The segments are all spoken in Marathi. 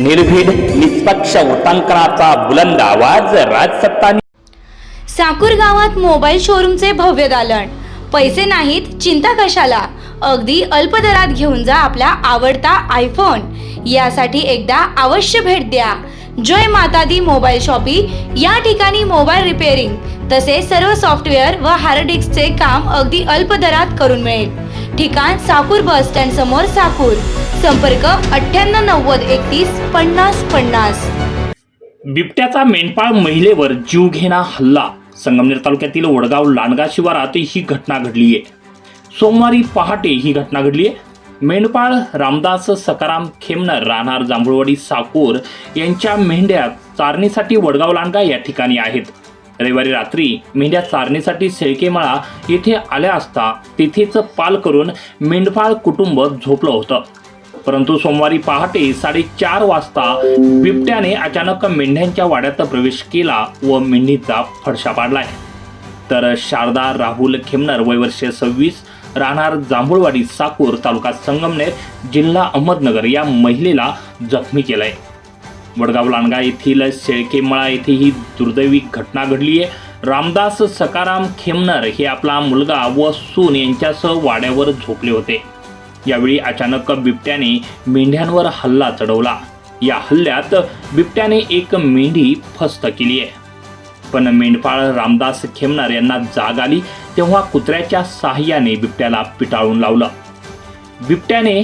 निर्भीड निष्पक्ष उटांकनाचा बुलंद आवाज राजसत्ता साकूर गावात मोबाईल शोरूमचे भव्य दालन. पैसे नाहीत चिंता कशाला? अगदी अल्प दरात घेऊन जा आपला आवडता आयफोन यासाठी एकदा अवश्य भेट द्या. जय माता दी मोबाईल शॉपी. या ठिकाणी मोबाईल रिपेअरिंग तसे सर्व सॉफ्टवेअर व हार्ड डिस्कचे काम अगदी अल्प दरात करून मिळेल. ठिकाण साकूर बस स्टँड समोर साकूर. संपर्क अठ्ठ्याण्णव नव्वद एकतीस पन्नास पन्नास. बिबट्याचा मेंढपाळ महिलेवर जीवघेणा हल्ला. संगमनेर तालुक्यातील वडगाव लांडगा शिवारात ही घटना घडली आहे. सोमवारी पहाटे ही घटना घडली आहे. मेंढपाळ रामदास सकाराम खेमनर राहणार जांभुळवाडी साकोर यांच्या मेंढ्या चारणीसाठी वडगाव लांडगा या ठिकाणी आहेत. रविवारी रात्री मेंढ्या चारणीसाठी सेळकेमाळा येथे आल्या असता तिथेच पाल करून मेंढपाळ कुटुंब झोपलं होतं. परंतु सोमवारी पहाटे साडेचार वाजता बिबट्याने अचानक मेंढ्यांच्या वाड्यात प्रवेश केला व मेंढीचा फडशा पाडलाय तर शारदा राहुल खेमनर वय सव्वीस राहणार जांभूळवाडी साकूर तालुका संगमनेर जिल्हा अहमदनगर या महिलेला जखमी केलंय. वडगाव लांडगा येथील शेळकेमळा येथे ही दुर्दैवी घटना घडली आहे. रामदास सकाराम खेमनर हे आपला मुलगा व सून यांच्यासह वाड्यावर झोपले होते. यावेळी अचानक बिबट्याने मेंढ्यांवर हल्ला चढवला. या हल्ल्यात बिबट्याने एक मेंढी फस्त केली आहे. पण मेंढपाळ रामदास खेमणार यांना जाग आली तेव्हा कुत्र्याच्या साह्याने बिबट्याला पिटाळून लावलं. बिबट्याने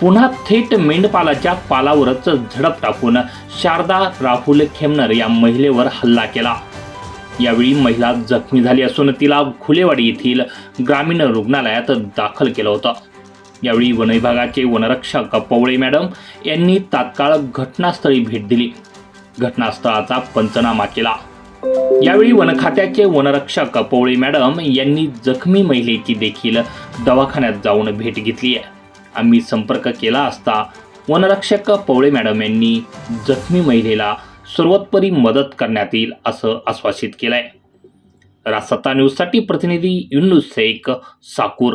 पुन्हा थेट मेंढपालाच्या पालावरच झडप टाकून शारदा राहुल खेमनर या महिलेवर हल्ला केला. यावेळी महिला जखमी झाली असून तिला खुलेवाडी येथील ग्रामीण रुग्णालयात दाखल केलं होतं. यावेळी वनविभागाचे वनरक्षक पवळे मॅडम यांनी तात्काळ घटनास्थळी भेट दिली. घटनास्थळाचा पंचनामा केला. यावेळी वनखात्याचे वनरक्षक पवळे मॅडम यांनी जखमी महिलेची देखील दवाखान्यात जाऊन भेट घेतली. आहे आम्ही संपर्क केला असता वनरक्षक पवळे मॅडम यांनी जखमी महिलेला सर्वोत्परी मदत करण्यात येईल असं आश्वासित केलंय. रासत्ता न्यूजसाठी प्रतिनिधी युनुस शेख साकूर.